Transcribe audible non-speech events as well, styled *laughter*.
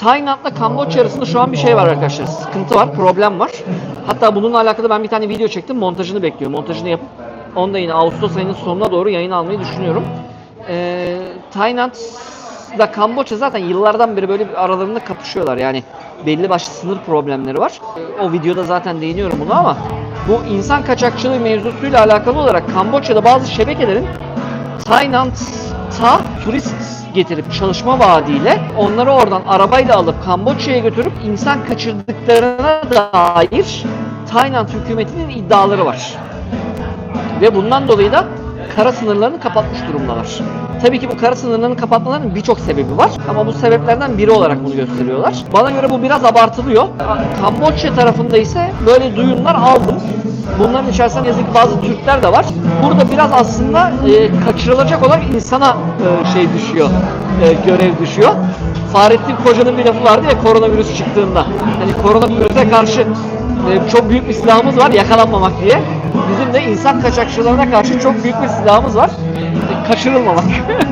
Tayland'la Kamboçya arasında şu an bir şey var arkadaşlar. Sıkıntı var, problem var. Hatta bununla alakalı ben bir tane video çektim. Montajını bekliyorum. Montajını yapıp onu da yine Ağustos ayının sonuna doğru yayın almayı düşünüyorum. Ee, Tayland'la Kamboçya zaten yıllardan beri böyle aralarında kapışıyorlar. Yani belli başlı sınır problemleri var. O videoda zaten değiniyorum buna ama bu insan kaçakçılığı mevzusuyla alakalı olarak Kamboçya'da bazı şebekelerin Tayland'a turist getirip çalışma vaadiyle onları oradan arabayla alıp Kamboçya'ya götürüp insan kaçırdıklarına dair Tayland hükümetinin iddiaları var. Ve bundan dolayı da kara sınırlarını kapatmış durumdalar. Tabii ki bu kara sınırlarını kapatmalarının birçok sebebi var ama bu sebeplerden biri olarak bunu gösteriyorlar. Bana göre bu biraz abartılıyor. Kamboçya tarafında ise böyle duyumlar aldım. Bunların içerisinde yazık ki bazı Türkler de var. Burada biraz aslında e, kaçırılacak olan insana e, şey düşüyor, e, görev düşüyor. Fahrettin Koca'nın bir lafı vardı ya koronavirüs çıktığında. Hani koronavirüse karşı e, çok büyük bir silahımız var yakalanmamak diye. Bizim de insan kaçakçılarına karşı çok büyük bir silahımız var. E, kaçırılmamak. *laughs*